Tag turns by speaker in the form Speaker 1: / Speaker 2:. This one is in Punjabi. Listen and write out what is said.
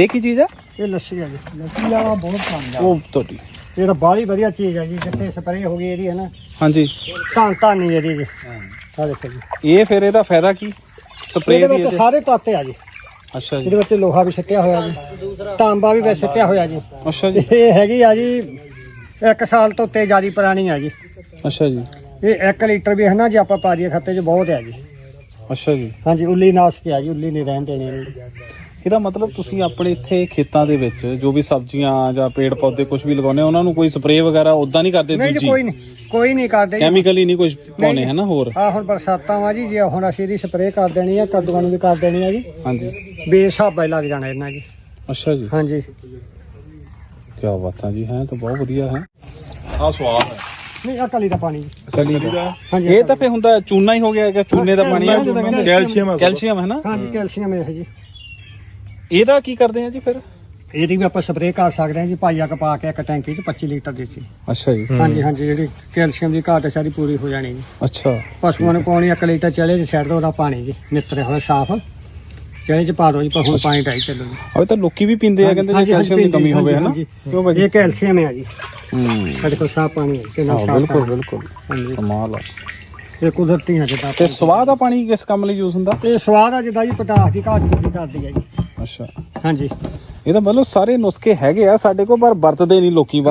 Speaker 1: ਇਹ ਕੀ ਚੀਜ਼ ਆ?
Speaker 2: ਇਹ ਲੱਸੀ ਆ ਜੀ। ਲੱਸੀ ਵਾਲਾ ਬਹੁਤ ਕੰਮ
Speaker 1: ਉਹ ਤੁਹਾਡੀ।
Speaker 2: ਜਿਹੜਾ ਬਾਹਲੀ ਵਧੀਆ ਚੀਜ਼ ਹੈ ਜੀ ਜਿੱਥੇ ਸਪਰੇਅ ਹੋ ਗਈ ਇਹਦੀ ਹੈ ਨਾ।
Speaker 1: ਹਾਂਜੀ।
Speaker 2: ਧੰਨ ਧਾਨੀ ਇਹਦੀ ਜੀ। ਆ ਦੇਖੋ ਜੀ।
Speaker 1: ਇਹ ਫਿਰ ਇਹਦਾ ਫਾਇਦਾ ਕੀ? ਸਪਰੇਅ
Speaker 2: ਇਹਦੇ
Speaker 1: ਦੀ
Speaker 2: ਵਿੱਚ
Speaker 1: ਇਹਦੇ?
Speaker 2: ਸਾਰੇ ਤੱਤ ਆ ਜੀ।
Speaker 1: ਅੱਛਾ ਜੀ।
Speaker 2: ਇਹਦੇ ਵਿੱਚ ਲੋਹਾ ਵੀ ਛੱਟਿਆ ਹੋਇਆ ਜੀ। ਤਾਂਬਾ ਵੀ ਵਿੱਚ ਛੱਟਿਆ ਹੋਇਆ ਜੀ।
Speaker 1: ਅੱਛਾ ਜੀ।
Speaker 2: ਇਹ ਹੈਗੀ ਆ ਜੀ ਇੱਕ ਸਾਲ ਤੋਂ ਉੱਤੇ ਜਿਆਦੀ ਪੁਰਾਣੀ ਆ ਜੀ।
Speaker 1: ਅੱਛਾ ਜੀ।
Speaker 2: ਇਹ 1 ਲੀਟਰ ਵੀ ਹੈ ਨਾ ਜੇ ਆਪਾਂ ਪਾ ਦਈਏ ਖੱਤੇ 'ਚ ਬਹੁਤ ਹੈ ਜੀ।
Speaker 1: ਅੱਛਾ ਜੀ।
Speaker 2: ਹਾਂਜੀ ਉੱਲੀ ਨਾਸ਼ਕ ਆ ਜੀ ਉੱਲੀ ਨਹੀਂ ਰਹਿਣ ਦੇਣੀ।
Speaker 1: ਇਹਦਾ ਮਤਲਬ ਤੁਸੀਂ ਆਪਣੇ ਇੱਥੇ ਖੇਤਾਂ ਦੇ ਵਿੱਚ ਜੋ ਵੀ ਸਬਜ਼ੀਆਂ ਜਾਂ ਪੇੜ ਪੌਦੇ ਕੁਝ ਵੀ ਲਗਾਉਂਦੇ ਹੋ ਉਹਨਾਂ ਨੂੰ ਕੋਈ ਸਪਰੇਅ ਵਗੈਰਾ ਉਦਾਂ ਨਹੀਂ ਕਰਦੇ
Speaker 2: ਨਹੀਂ ਜੀ ਕੋਈ ਨਹੀਂ ਕੋਈ ਨਹੀਂ ਕਰਦੇ ਜੀ।
Speaker 1: ਕੈਮੀਕਲੀ ਨਹੀਂ ਕੁਝ ਪਾਉਣੇ ਹੈ ਨਾ ਹੋਰ?
Speaker 2: ਆ ਹੁਣ ਬਰਸਾਤਾਂ ਵਾ ਜੀ ਜੇ ਹੁਣ ਅਸੀਂ ਇਹਦੀ ਸਪਰੇਅ ਕਰ ਦੇਣੀ ਆ ਕੱਦੂਆਂ ਨੂੰ ਵੀ ਕਰ ਦੇਣੀ ਆ ਜੀ।
Speaker 1: ਹਾਂਜੀ।
Speaker 2: ਬੇਸਾਬਾ ਹੀ ਲੱਗ ਜਾਣਾ ਇਹਨਾਂ ਜੀ।
Speaker 1: ਅੱਛਾ ਜੀ।
Speaker 2: ਹਾਂਜੀ।
Speaker 1: ਕੀ ਬਾਤਾਂ ਜੀ ਹੈ ਤਾਂ ਬਹੁਤ ਵਧੀਆ ਹੈ। ਆ ਸਵਾਦ ਹੈ।
Speaker 2: ਨਹੀਂ ਆ ਕਲੀ ਦਾ ਪਾਣੀ ਜੀ।
Speaker 1: ਚਲੀ
Speaker 2: ਹਾਂਜੀ
Speaker 1: ਇਹ ਤਾਂ ਫੇ ਹੁੰਦਾ ਚੂਨਾ ਹੀ ਹੋ ਗਿਆ ਕਿ ਚੂਨੇ ਦਾ ਪਾਣੀ ਹੈ ਜਿਹਦਾ ਕਹਿੰਦੇ
Speaker 2: ਕੈਲਸ਼ੀਅਮ
Speaker 1: ਕੈਲਸ਼ੀਅਮ ਹੈ ਨਾ
Speaker 2: ਹਾਂਜੀ ਕੈਲਸ਼ੀਅਮ ਇਹ ਜੀ।
Speaker 1: ਇਹਦਾ ਕੀ ਕਰਦੇ ਆ ਜੀ ਫਿਰ?
Speaker 2: ਇਹਦੀ ਵੀ ਆਪਾਂ ਸਪਰੇਅ ਕਰ ਸਕਦੇ ਹਾਂ ਜੀ ਪਾਈਆ ਕ ਪਾ ਕੇ ਇੱਕ ਟੈਂਕੀ 'ਚ 25 ਲੀਟਰ ਦੀ ਸੀ।
Speaker 1: ਅੱਛਾ ਜੀ।
Speaker 2: ਹਾਂਜੀ ਹਾਂਜੀ ਜਿਹੜੀ ਕੈਲਸ਼ੀਅਮ ਦੀ ਘਾਟ ਹੈ ਸਾਰੀ ਪੂਰੀ ਹੋ ਜਾਣੀ ਜੀ।
Speaker 1: ਅੱਛਾ।
Speaker 2: ਪਸ਼ੂਆਂ ਨੂੰ ਪਾਉਣੀ ਇੱਕ ਲੀਟਰ ਚਲੇ ਜੀ ਛੱਡ ਦੋ ਉਹਦਾ ਪਾਣੀ ਜੀ ਨਿੱਤਰੇ ਹੋਏ ਸਾਫ਼। ਚਲੇ ਚ ਪਾ ਦੋ ਜੀ ਪਰ ਹੁਣ ਪਾਣੀ ਢਾਈ ਚੱਲੋ ਜੀ।
Speaker 1: ਅਵੇ ਤਾਂ ਲੋਕੀ ਵੀ ਪੀਂਦੇ ਆ ਕਹਿੰਦੇ ਜੇ
Speaker 2: ਹਾਂਜੀ,
Speaker 1: ਕੈਲਸ਼ੀਅਮ ਦੀ
Speaker 2: ਹਾਂਜੀ,
Speaker 1: ਕਮੀ ਹੋਵੇ ਹੈ ਨਾ
Speaker 2: ਹਾਂਜੀ।
Speaker 1: ਕਿਉਂ ਭਾਜੀ?
Speaker 2: ਇਹ ਕੈਲਸ਼ੀਅਮ ਹੈ ਜੀ।
Speaker 1: ਹੂੰ।
Speaker 2: ਸਾਡੇ ਕੋਲ ਸਾਫ਼ ਪਾਣੀ ਹੈ ਕਿੰਨਾ
Speaker 1: ਹਾਂ
Speaker 2: ਸਾਫ਼
Speaker 1: ਬਿਲਕੁਲ
Speaker 2: ਪਾਣੀ।
Speaker 1: ਬਿਲਕੁਲ
Speaker 2: ਹਾਂਜੀ।
Speaker 1: ਕਮਾਲ ਆ।
Speaker 2: ਇਹ ਕੁਦਰਤੀ ਹੈ ਜਿੱਦਾਂ
Speaker 1: ਤੇ ਸਵਾਦ ਦਾ ਪਾਣੀ ਕਿਸ ਕੰਮ ਲਈ ਯੂਜ਼ ਹੁੰਦਾ?
Speaker 2: ਇਹ ਸਵਾਦ ਆ ਜਿੱਦਾਂ ਜੀ ਪਟਾਸ ਦੀ ਘਾਟ ਪੂਰੀ ਕਰਦੀ ਹੈ ਜੀ।
Speaker 1: ਅੱਛਾ।
Speaker 2: ਹਾਂਜੀ।
Speaker 1: ਇਹਦਾ ਮਤਲਬ ਸਾਰੇ ਨੁਸਖੇ ਹੈਗੇ ਆ ਸਾਡੇ ਕੋਲ ਪਰ ਵਰਤਦੇ ਨਹੀਂ ਲੋਕੀ ਬਸ